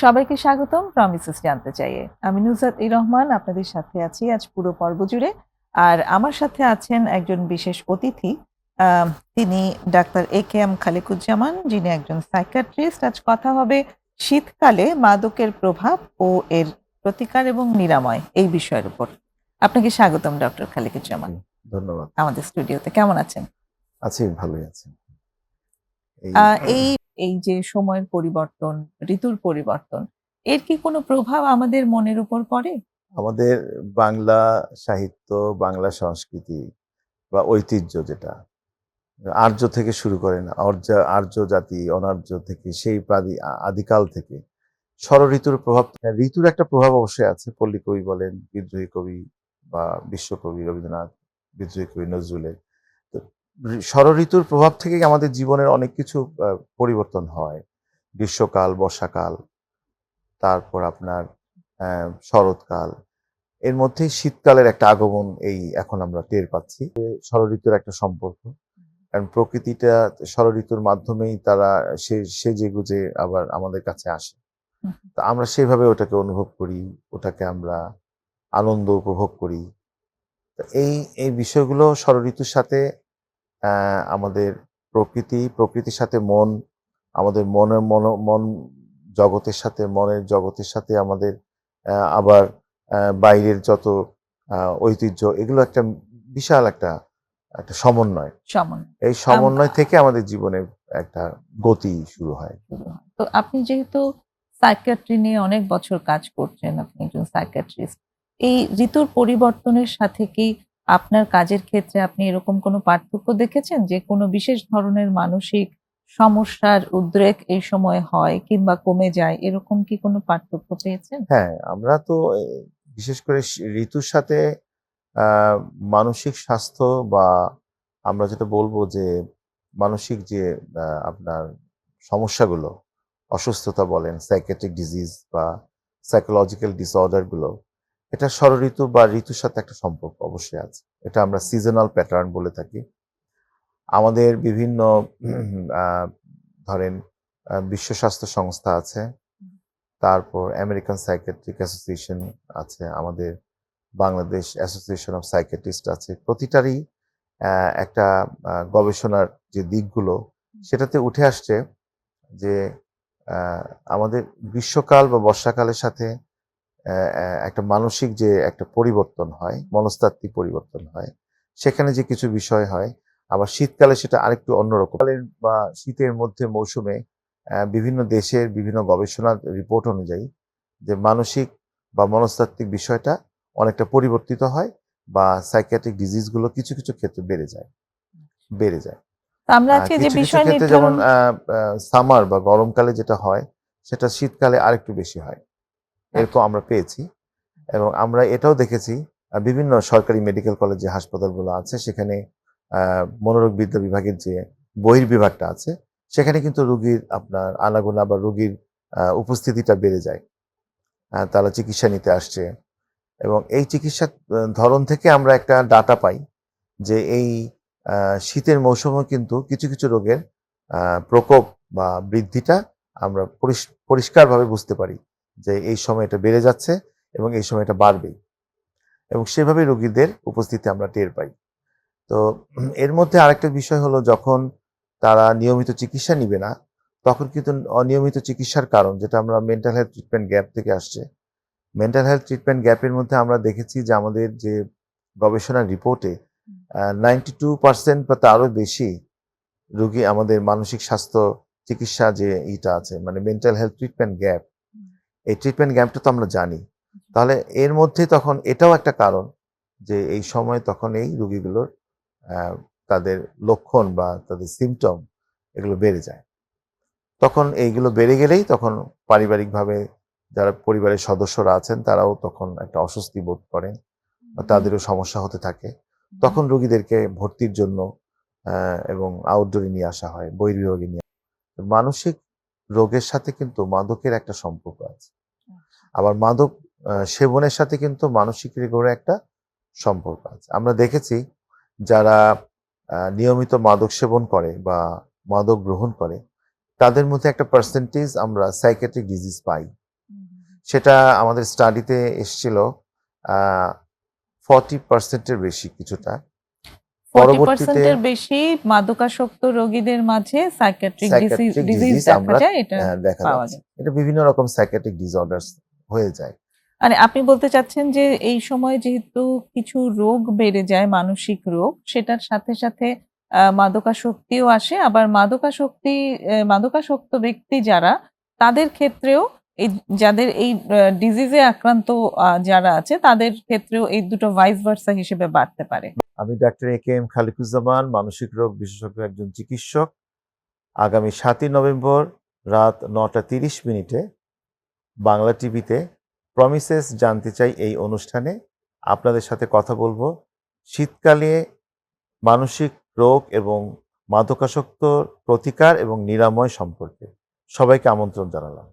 সবাইকে স্বাগতম প্রমিসেস জানতে চাইয়ে। আমি নুজাত ই রহমান আপনাদের সাথে আছি আজ পুরো পর্ব জুড়ে। আর আমার সাথে আছেন একজন বিশেষ অতিথি তিনি doctor A K M Khaliquzzaman যিনি একজন সাইকাট্রিস্ট আজ কথা হবে শীতকালে মাদকের প্রভাব ও এর প্রতিকার এবং নিরাময় এই বিষয়ের উপর। আপনাকে স্বাগতম ডক্টর খালিকুজ্জামান। ধন্যবাদ। আমাদের স্টুডিওতে কেমন আছেন? আছি ভালোই আছি। এই এই যে সময়ের পরিবর্তন, ঋতুর পরিবর্তন, এর কি কোনো প্রভাব আমাদের মনের উপর পড়ে? আমাদের বাংলা সাহিত্য, বাংলা সংস্কৃতি বা ঐতিহ্য যেটা, আর্য থেকে শুরু করেন অর্য, আর্য জাতি, অনার্য থেকে, সেই প্রাদি আদিকাল থেকে ষড় ঋতুর প্রভাব ঋতুর একটা প্রভাব অবশ্যই আছে। পল্লী কবি বলেন, বিদ্রোহী কবি বা বিশ্বকবি রবীন্দ্রনাথ, বিদ্রোহী কবি নজরুলের। তো ঋ- ষড় ঋতুর প্রভাব থেকে আমাদের জীবনের অনেক কিছু পরিবর্তন হয়? গ্রীষ্মকাল, বর্ষাকাল, তারপর আপনার শরৎকাল, এর মধ্যেই শীতকালের একটা আগমন এই এখন আমরা টের পাচ্ছি। ষড় ঋতুর একটা সম্পর্ক। কারণ প্রকৃতিটা ষড় ঋতুর মাধ্যমেই তারা সে, সেজে গুজে আবার আমাদের কাছে আসে। তো আমরা সেভাবে ওটাকে অনুভব করি, ওটাকে আমরা আনন্দ উপভোগ করি। এই এই বিষয়গুলো ষড় ঋতুর সাথে আমাদের প্রকৃতি প্রকৃতির সাথে মন আমাদের মনের মন মন জগতের সাথে মনের জগতের সাথে আমাদের আবার বাইরের যত ঐতিহ্য এগুলো একটা বিশাল একটা একটা সমন্বয়। সমন এই সমন্বয় থেকে আমাদের জীবনে একটা গতি শুরু হয়। তো আপনি যেহেতু সাইকিয়াট্রি নিয়ে অনেক বছর কাজ করছেন আপনি একজন সাইকিয়াট্রিস্ট এই ঋতুর পরিবর্তনের সাথে কি আপনার কাজের ক্ষেত্রে আপনি এরকম কোনো পার্থক্য দেখেছেন? যে কোনো বিশেষ ধরনের মানসিক সমস্যার উদ্রেক এই সময় হয় কিংবা কমে যায়, এরকম কি কোনো পার্থক্য পেয়েছেন? হ্যাঁ আমরা তো বিশেষ করে ঋতুর সাথে মানসিক স্বাস্থ্য বা আমরা যেটা বলব যে মানসিক যে আপনার সমস্যাগুলো, অসুস্থতা বলেন সাইকেট্রিক ডিজিজ বা সাইকোলজিক্যাল ডিসঅর্ডারগুলো এটা ষড় ঋতু বা ঋতুর সাথে একটা সম্পর্ক অবশ্যই আছে। এটা আমরা সিজনাল প্যাটার্ন বলে থাকি। আমাদের বিভিন্ন ধরেন বিশ্ব স্বাস্থ্য সংস্থা আছে। তারপর আমেরিকান সাইকেট্রিক অ্যাসোসিয়েশন আছে, আমাদের বাংলাদেশ অ্যাসোসিয়েশন অফ সাইকেট্রিস্ট আছে। প্রতিটারই একটা গবেষণার যে দিকগুলো, সেটাতে উঠে আসছে যে আমাদের গ্রীষ্মকাল বা বর্ষাকালের সাথে একটা মানসিক যে একটা পরিবর্তন হয় মনস্তাত্ত্বিক পরিবর্তন হয় সেখানে যে কিছু বিষয় হয় আবার শীতকালে সেটা আরেকটু অন্যরকম। বা শীতের মধ্যে মৌসুমে বিভিন্ন দেশের বিভিন্ন গবেষণার রিপোর্ট অনুযায়ী যে মানসিক বা মনস্তাত্ত্বিক বিষয়টা অনেকটা পরিবর্তিত হয় বা সাইকিয়াট্রিক ডিজিজগুলো কিছু কিছু ক্ষেত্রে বেড়ে যায় বেড়ে যায়। আমরা আজকে যে বিষয় যেমন সামার বা গরমকালে যেটা হয় সেটা শীতকালে আরেকটু বেশি হয়। এরকম আমরা পেয়েছি। এবং আমরা এটাও দেখেছি বিভিন্ন সরকারি মেডিকেল কলেজ যে হাসপাতালগুলো আছে সেখানে আহ, মনোরোগ বিদ্যা বিভাগের যে বহির বিভাগটা আছে সেখানে কিন্তু রুগীর আপনার আনাগোনা বা রুগীর উপস্থিতিটা বেড়ে যায়। তারা চিকিৎসা নিতে আসছে। এবং এই চিকিৎসার ধরন থেকে আমরা একটা ডাটা পাই যে এই শীতের মৌসুমে কিন্তু কিছু কিছু রোগের প্রকোপ বা বৃদ্ধিটা আমরা পরিষ- পরিষ্কারভাবে বুঝতে পারি। যে এই সময় এটা বেড়ে যাচ্ছে এবং এই সময় এটা বাড়বেই। এবং সেভাবে রোগীদের উপস্থিতি আমরা টের পাই। তো এর মধ্যে আরেকটা বিষয় হলো যখন তারা নিয়মিত চিকিৎসা নিবে না, তখন কিন্তু অনিয়মিত চিকিৎসার কারণ, যেটা আমরা মেন্টাল হেলথ ট্রিটমেন্ট গ্যাপ থেকে আসছে। মেন্টাল হেলথ ট্রিটমেন্ট গ্যাপের মধ্যে আমরা দেখেছি যে আমাদের যে গবেষণার রিপোর্টে নাইনটি টু পার্সেন্ট বা তারও বেশি রোগী আমাদের মানসিক স্বাস্থ্য চিকিৎসা যে ইটা আছে মানে মেন্টাল হেলথ ট্রিটমেন্ট গ্যাপ এই ট্রিটমেন্ট গ্যাপটা তো আমরা জানি। তাহলে এর মধ্যে তখন এটাও একটা কারণ যে এই সময় তখন এই রুগীগুলোর তাদের লক্ষণ বা তাদের সিমটম এগুলো বেড়ে যায়। তখন এইগুলো বেড়ে গেলেই তখন পারিবারিকভাবে যারা পরিবারের সদস্যরা আছেন তারাও তখন একটা অস্বস্তি বোধ করেন তাদেরও সমস্যা হতে থাকে। তখন রোগীদেরকে ভর্তির জন্য এবং আউটডোরে নিয়ে আসা হয় বহির্বিভাগে নিয়ে মানসিক রোগের সাথে কিন্তু মাদকের একটা সম্পর্ক আছে। আবার মাদক সেবনের সাথে কিন্তু মানসিক রোগের একটা সম্পর্ক আছে। আমরা দেখেছি যারা নিয়মিত মাদক সেবন করে বা মাদক গ্রহণ করে তাদের মধ্যে একটা পার্সেন্টেজ আমরা সাইকেট্রিক ডিজিজ পাই। সেটা আমাদের স্টাডিতে এসেছিল ফর্টি পার্সেন্টের বেশি কিছুটা। পরবর্তীতে- বেশি মাদকাসক্ত রোগীদের মাঝে সাইকিয়াট্রিক ডিজিজ দেখা যায় এটা দেখা পাওয়া যাচ্ছে। এটা বিভিন্ন রকম সাইকেটিক ডিসঅর্ডার হয়ে যায়। মানে আপনি বলতে চাচ্ছেন যে এই সময় যেহেতু কিছু রোগ বেড়ে যায় মানসিক রোগ সেটার সাথে সাথে মাদকাসক্তিও আসে। আবার মাদকাসক্তি মাদকাসক্ত ব্যক্তি যারা তাদের ক্ষেত্রেও এই যাদের এই ডিজিজে আক্রান্ত যারা আছে তাদের ক্ষেত্রেও এই দুটো ভাইস ভার্সা হিসেবে বাড়তে পারে। আমি doctor A K M Khaliquzzaman মানসিক রোগ বিশেষজ্ঞ একজন চিকিৎসক। আগামী সাতই নভেম্বর রাত নটা তিরিশ মিনিটে বাংলা টিভিতে প্রমিসেস জানতে চাই এই অনুষ্ঠানে। আপনাদের সাথে কথা বলব। শীতকালে মানসিক রোগ এবং মাদকাসক্ত প্রতিকার এবং নিরাময় সম্পর্কে। সবাইকে আমন্ত্রণ জানালাম।